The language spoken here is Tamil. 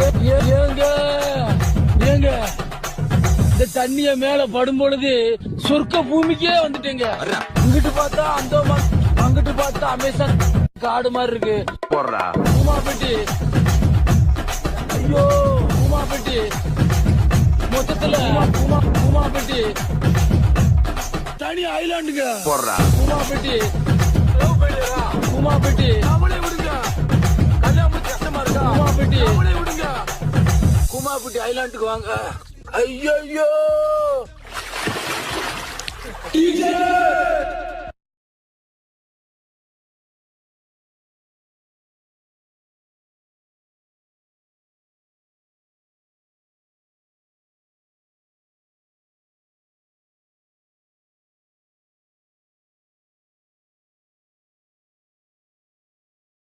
ஏங்க ஏங்க. இந்த தண்ணிய மேல படும் பொழுது சொர்க்க பூமிக்கே வந்துட்டேங்க. இங்கிட்டு பார்த்தா அந்த அங்கிட்டு பார்த்தா அமேசான் காடு மாதிரி இருக்கு. போடுறா. உமாபெட்டி ஐயோ உமாபெட்டி மொத்தத்துல உமா உமாபெட்டி தனி ஐலாண்டுங்க. போடுறா. உமாபெட்டி உமாபெட்டி குமாபெட்டி ஐலாண்டுக்கு வாங்க ஐயோ